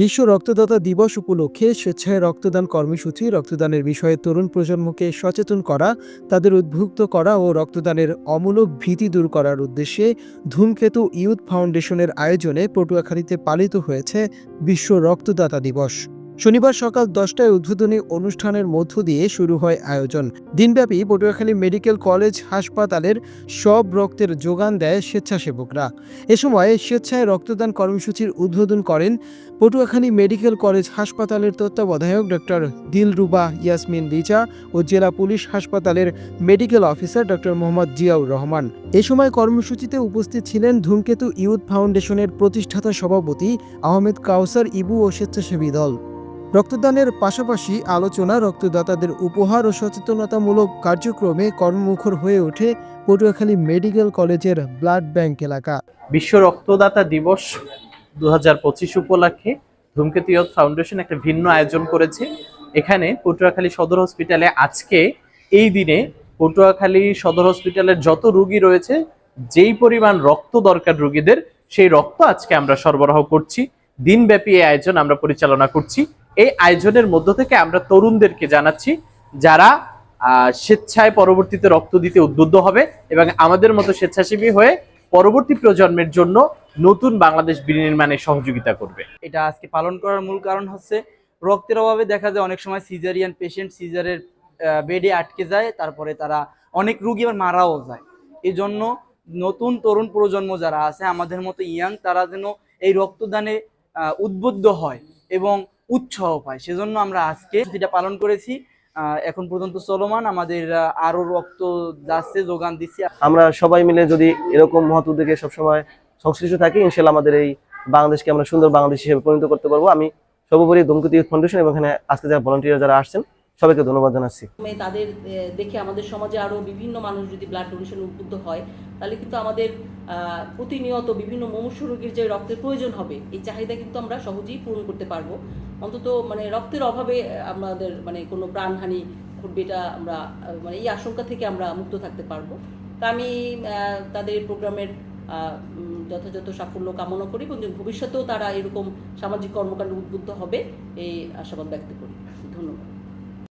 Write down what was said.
বিশ্ব রক্তদাতা দিবস উপলক্ষে স্বেচ্ছায় রক্তদান কর্মসূচি, রক্তদানের বিষয়ে তরুণ প্রজন্মকে সচেতন করা, তাদের উদ্বুদ্ধ করা ও রক্তদানের অমূলক ভীতি দূর করার উদ্দেশ্যে ধূমকেতু ইউথ ফাউন্ডেশনের আয়োজনে পটুয়াখালীতে পালিত হয়েছে বিশ্ব রক্তদাতা দিবস। শনিবার সকাল দশটায় উদ্বোধনী অনুষ্ঠানের মধ্য দিয়ে শুরু হয় আয়োজন। দিনব্যাপী পটুয়াখালী মেডিকেল কলেজ হাসপাতালের সব রক্তের যোগান দেয় স্বেচ্ছাসেবকরা। এ সময় স্বেচ্ছায় রক্তদান কর্মসূচির উদ্বোধন করেন পটুয়াখালী মেডিকেল কলেজ হাসপাতালের তত্ত্বাবধায়ক ডক্টর দিলরুবা ইয়াসমিন রিচা ও জেলা পুলিশ হাসপাতালের medical officer doctor Mohammad Ziaur Rahman. এ সময় কর্মসূচিতে উপস্থিত ছিলেন ধূমকেতু ইউথ ফাউন্ডেশনের প্রতিষ্ঠাতা সভাপতি আহমেদ কাউসার, ইবু ও স্বেচ্ছাসেবী দল। রক্তদানের পাশাপাশি আলোচনা, রক্তদাতাদের উপহার ও সচেতনতামূলক কার্যক্রমে কর্মমুখর হয়ে ওঠে পটুয়াখালী মেডিকেল কলেজের ব্লাড ব্যাংক এলাকা। বিশ্ব রক্তদাতা দিবস দু উপলক্ষে ধূমকেতু ইয়ত ফাউন্ডেশন একটা ভিন্ন আয়োজন করেছে। এখানে পটুয়াখালী সদর হসপিটালে আজকে এই দিনে পটুয়াখালী সদর হসপিটালের যত রুগী রয়েছে, যেই পরিমাণ রক্ত দরকার রুগীদের, সেই রক্ত আজকে আমরা সরবরাহ করছি। দিনব্যাপী এই আয়োজন আমরা পরিচালনা করছি। এই আয়োজনের মধ্য থেকে আমরা তরুণদেরকে জানাচ্ছি যারা স্বেচ্ছায় পরবর্তীতে রক্ত দিতে উদ্বুদ্ধ হবে এবং আমাদের মতো স্বেচ্ছাসেবী হয়ে পরবর্তী প্রজন্মের জন্য নতুন বাংলাদেশ বিনির্মাণে সহযোগিতা করবে। এটা আজকে পালন করার মূল কারণ হচ্ছে রক্তের অভাবে দেখা যায় অনেক সময় সিজারিয়ান পেশেন্ট সিজারের বেডে আটকে যায়, তারপরে তারা অনেক রুগী আবার মারাও যায়। এই জন্য নতুন তরুণ প্রজন্ম যারা আছে, আমাদের মতো ইয়াং তারা যেন এই রক্তদানে উদ্বুদ্ধ হয় এবং উৎসাহ পায় সেজন্য আমরা আজকে যেটা পালন করেছি। এখন পর্যন্ত চলমান। আমাদের আরও রক্ত যাচ্ছে, যোগান দিচ্ছে। আমরা সবাই মিলে যদি এরকম মহৎ উদ্যোগে সবসময় সংশ্লিষ্ট থাকি, ইনশাল্লাহ আমাদের এই বাংলাদেশকে আমরা সুন্দর বাংলাদেশ হিসেবে পরিণত করতে পারব। আমি সর্বোপরি ধূমকেতু ইউথ ফাউন্ডেশন এবং এখানে আজকে যারা ভলান্টিয়ার যারা আসছেন সবাইকে ধন্যবাদ জানাচ্ছি। তাদের দেখে আমাদের সমাজে আরও বিভিন্ন মানুষ যদি ব্লাড ডোনেশন উদ্বুদ্ধ হয়, তাহলে কিন্তু আমাদের প্রতিনিয়ত বিভিন্ন মুমূর্ষু রোগীর যে রক্তের প্রয়োজন হবে, এই চাহিদা কিন্তু আমরা সহজেই পূরণ করতে পারব। অন্তত মানে রক্তের অভাবে আমাদের মানে কোনো প্রাণহানি ঘটবে এটা আমরা মানে এই আশঙ্কা থেকে আমরা মুক্ত থাকতে পারব। তা আমি তাদের প্রোগ্রামের যথাযথ সাফল্য কামনা করি এবং ভবিষ্যতেও তারা এরকম সামাজিক কর্মকাণ্ড উদ্বুদ্ধ হবে, এই আশাবাদ ব্যক্ত করি। ধন্যবাদ।